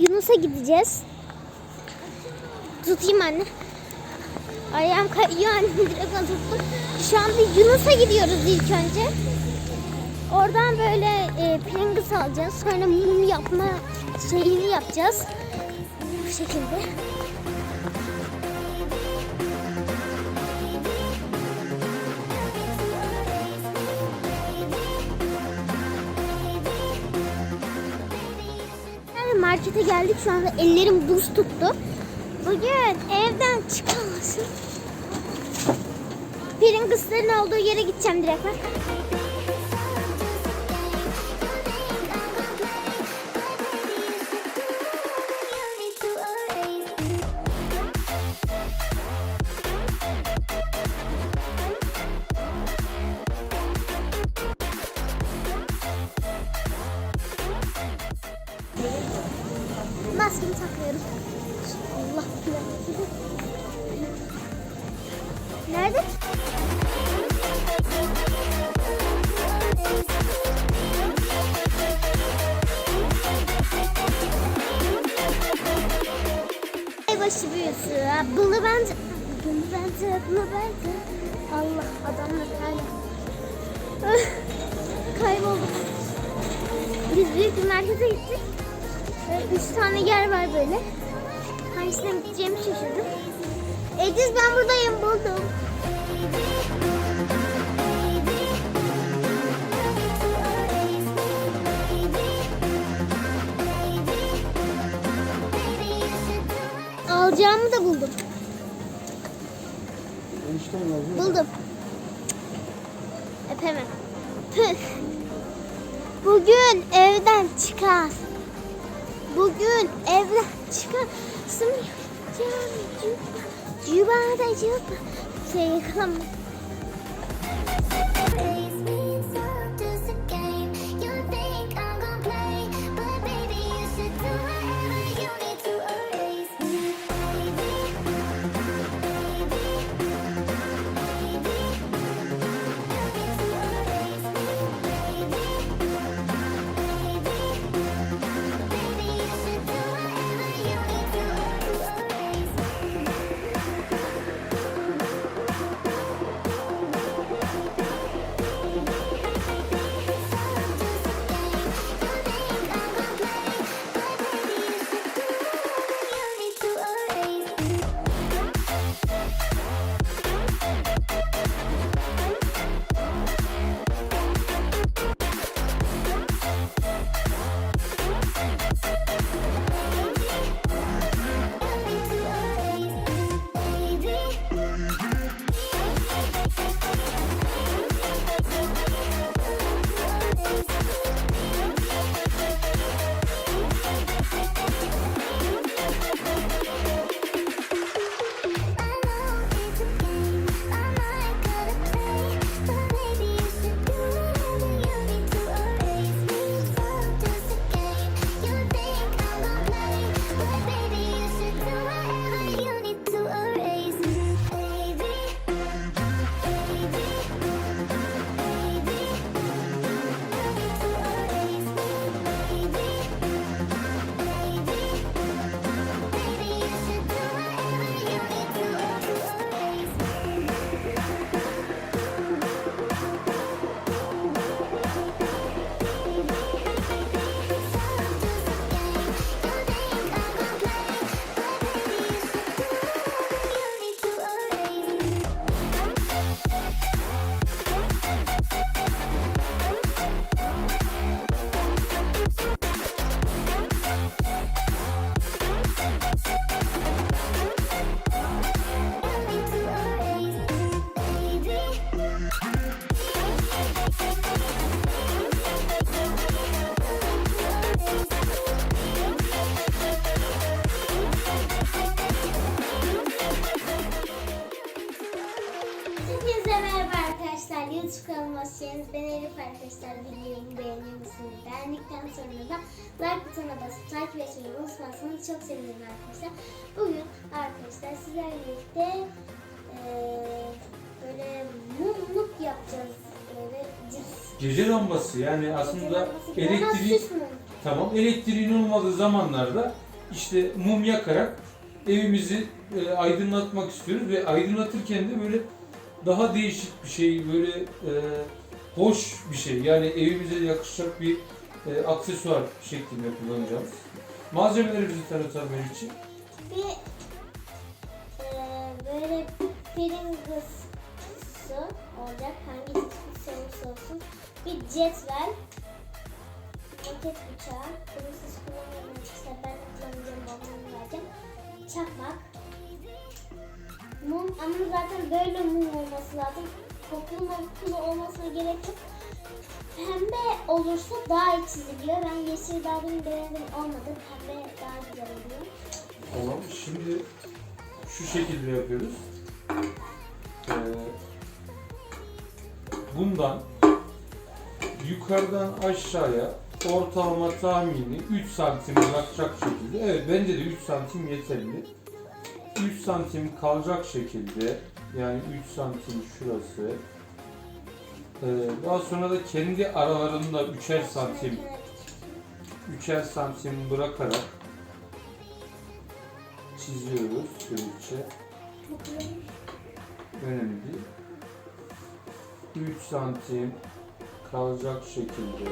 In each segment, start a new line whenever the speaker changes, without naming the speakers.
Yunus'a gideceğiz. Tutayım anne. Ayağım kayıyor anne direkt bana tuttu. Şu anda Yunus'a gidiyoruz ilk önce. Oradan böyle e, Pringles alacağız. Sonra mum yapma şeyini yapacağız. Bu şekilde. Markete geldik şu anda ellerim buz tuttu. Bugün evden çıkamazsın. Pringles'ların olduğu yere gideceğim direkt bak. Aybaşı büyüsü. Bunu ben bunu ben bunu ben Allah adamlar hala. Kaybolduk. Biz büyük bir merkeze gittik. Ve üç tane yer var böyle. Hangisine gideceğimi şaşırdım. Ediz ben buradayım buldum. Alacağımı da Geldiniz. Ben Elif arkadaşlar. Videomu beğenir misiniz? Beğendikten sonra da like butonuna basıp takip etmeyi unutmazsanız çok sevinirim arkadaşlar. Bugün arkadaşlar sizlerle birlikte eee, böyle mumluk yapacağız. Böyle
Gece lambası yani aslında
Lambası.
elektrik
Süs mü?
tamam elektriğin olmadığı zamanlarda işte mum yakarak evimizi e, aydınlatmak istiyoruz ve aydınlatırken de böyle daha değişik bir şey böyle e, hoş bir şey yani evimize yakışacak bir e, aksesuar şeklinde kullanacağız. Malzemelerimizi tanıtalım için.
Bir eee, böyle Pringles olacak. Hangi olursa olsun. Bir cetvel. Roket bıçağı. Bunu siz kullanmayın. Ben kullanacağım. Babamı vereceğim. Çakmak. Mum ama zaten böyle mum olması lazım. Kokulu mokulu olmasına gerek yok. Pembe olursa daha iyi çiziliyor. Ben yeşil daha demin denedim olmadı. Pembe daha güzel oluyor.
Tamam. Şimdi şu şekilde yapıyoruz. Ee, bundan yukarıdan aşağıya ortalama tahmini 3 santim bırakacak şekilde. Evet bence de 3 santim yeterli. 3 santim kalacak şekilde yani 3 santim şurası. Ee, daha sonra da kendi aralarında 3'er santim 3'er santim bırakarak çiziyoruz şöyle. Önemli değil. 3 santim kalacak şekilde.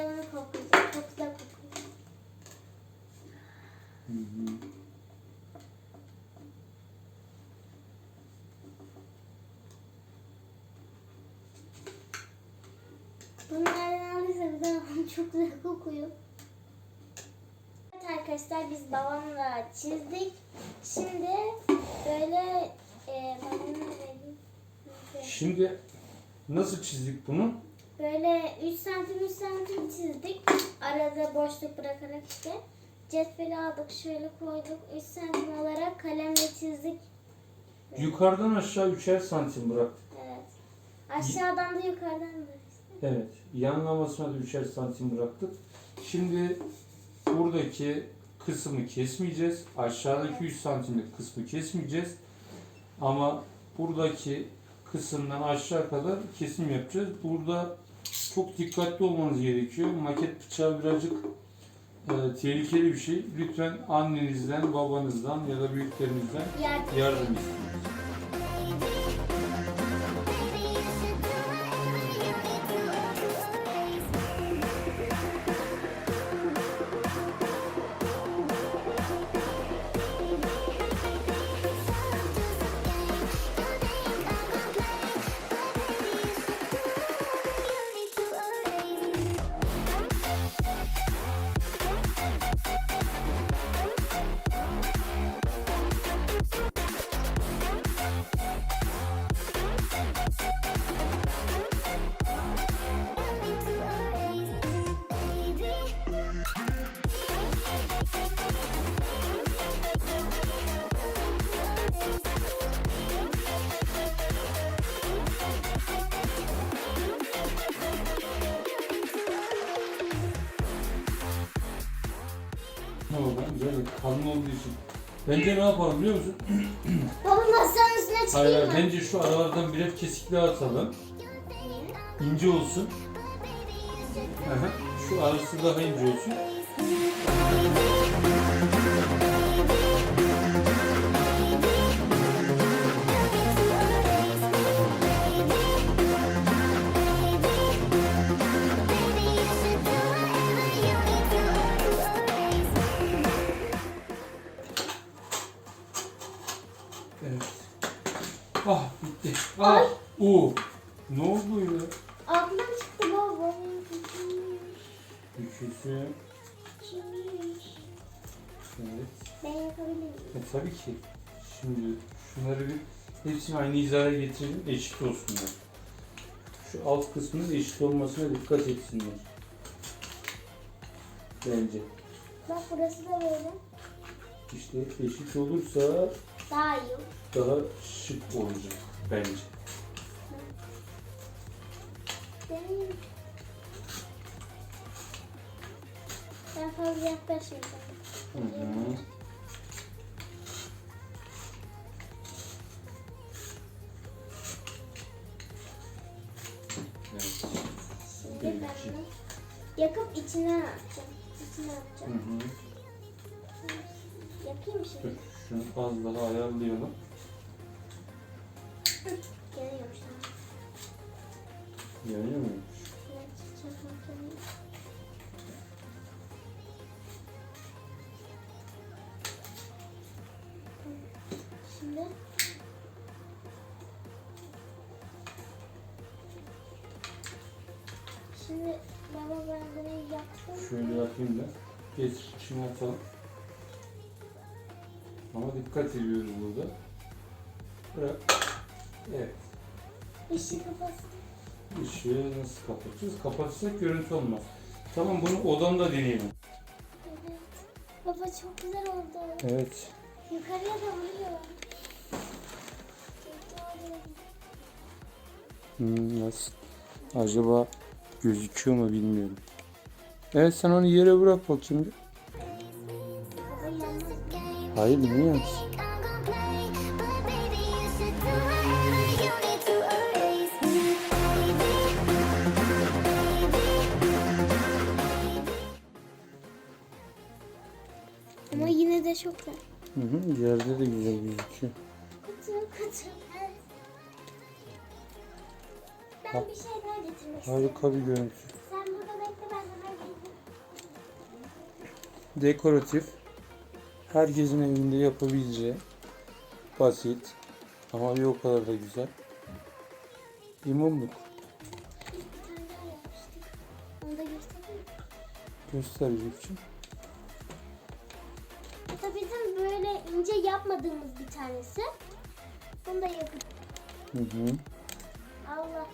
Ben bunu koklayacağım. Çok güzel kokuyor.
Hı hı.
Bunu nereden aldıysa güzel çok güzel kokuyor. Evet arkadaşlar biz babamla çizdik. Şimdi böyle e, babamın vereyim.
Şimdi nasıl çizdik bunu?
Böyle 3 santim 3 santim çizdik. Arada boşluk bırakarak işte. Cetveli aldık şöyle koyduk. 3 santim olarak kalemle çizdik.
Yukarıdan aşağı 3'er santim bıraktık.
Evet. Aşağıdan da yukarıdan da.
Evet. Yanlamasına da 3'er santim bıraktık. Şimdi buradaki kısmı kesmeyeceğiz. Aşağıdaki 3 santimlik kısmı kesmeyeceğiz. Ama buradaki kısımdan aşağı kadar kesim yapacağız. Burada çok dikkatli olmanız gerekiyor. Maket bıçağı birazcık e, tehlikeli bir şey. Lütfen annenizden, babanızdan ya da büyüklerinizden
Yardım.
yardım isteyin. Böyle kalın olduğu için. Bence ne yapalım biliyor musun?
Baba masanın üstüne
Hayır,
çıkayım
hayır,
mı?
bence şu aralardan birer kesikli atalım. İnce olsun. Aha, şu arası daha ince olsun. Evet.
Ben yapabilir miyim?
E, tabii ki. Şimdi şunları bir hepsini aynı hizaya getirelim. Eşit olsunlar. Şu alt kısmının eşit olmasına dikkat etsinler. Bence.
Bak burası da böyle.
İşte eşit olursa
Daha iyi
daha şık olacak bence.
Deneyim. Ben fazla yaklaşmayacağım.
Hı hı. Evet.
Şimdi
Benimki.
ben bunu yakıp içine atacağım. İçine
Hı
atacağım.
hı.
Yakayım
Dur,
şimdi.
şunu az daha ayarlayalım.
Şu an.
Yanıyor mu?
Evet, çakmak yanıyor. Şimdi baba ben bunu yaptım.
Şöyle yapayım da. Getir, içine atalım. Ama dikkat ediyoruz burada. Bırak. Evet.
Işığı kapatsın.
Işığı nasıl kapatacağız? Kapatırsak görüntü olmaz. Tamam bunu odamda deneyelim.
Evet. Baba çok güzel oldu.
Evet.
Yukarıya da vuruyor.
Hmm, nasıl? Acaba gözüküyor mu bilmiyorum. Evet sen onu yere bırak bakayım. bir. Hayır
erase me,
Ama yine de çok güzel.
Hı hı, yerde de güzel gözüküyor.
Kutu kutu. Ben bir şey.
Harika bir görüntü.
Sen burada bekle ben hemen geleyim.
Dekoratif. Herkesin evinde yapabileceği basit ama bir o kadar da güzel. Bir mumluk. Gösterecek için.
Bu da bizim böyle ince yapmadığımız bir tanesi. Bunu da yapıp
Hı hı.
Allah.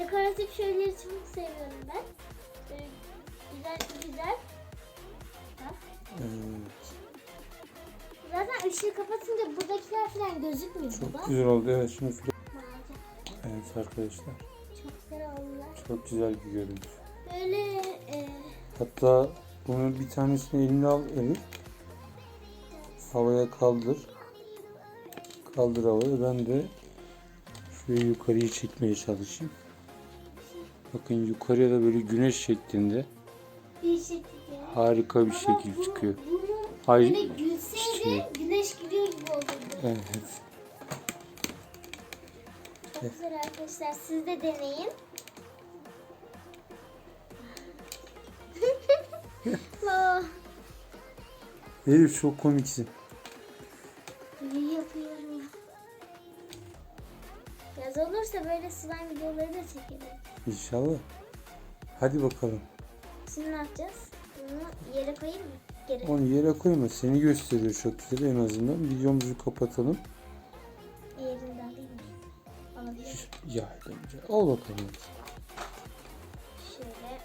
Dekoratif şeyleri çok seviyorum ben. Böyle güzel güzel. Bak.
Evet.
Zaten ışığı kapatınca buradakiler falan gözükmüyor baba.
Çok güzel oldu. Evet file-
Mavi.
Evet arkadaşlar.
Çok güzel oldular.
Çok güzel bir görüntü.
Böyle e,
Hatta bunun bir tanesini eline al Elif. Havaya kaldır. Kaldır havaya. Ben de şöyle yukarıya çekmeye çalışayım. Bakın yukarıya da böyle güneş şeklinde
bir şekilde.
harika bir şekil çıkıyor.
Bunu
Hayır.
böyle gülseydi
Şey.
güneş gülüyor gibi olurdu.
Evet.
Çok güzel arkadaşlar. Siz de deneyin. Baba,
Elif çok komiksin.
iyi yapıyorum. Yaz olursa böyle slime videoları da çekelim.
İnşallah. Hadi bakalım.
Şimdi ne yapacağız? Bunu yere koyayım mı? Geri.
Onu yere koyma. Seni gösteriyor çok güzel en azından. Videomuzu kapatalım.
Yerinden alayım mı? Alabilir.
Al bakalım.
Şöyle.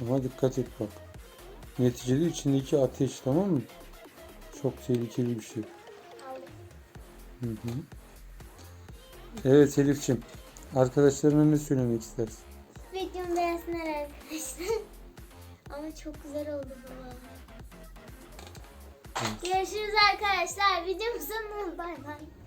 Ama dikkat et bak. Neticede içindeki ateş tamam mı? Çok tehlikeli bir şey.
Aldım.
Hı hı. Evet Elif'ciğim. Arkadaşlarına ne söylemek istersin?
Videomu beğensinler arkadaşlar. Ama çok güzel oldu baba. Görüşürüz arkadaşlar. Videomuzun bay bay.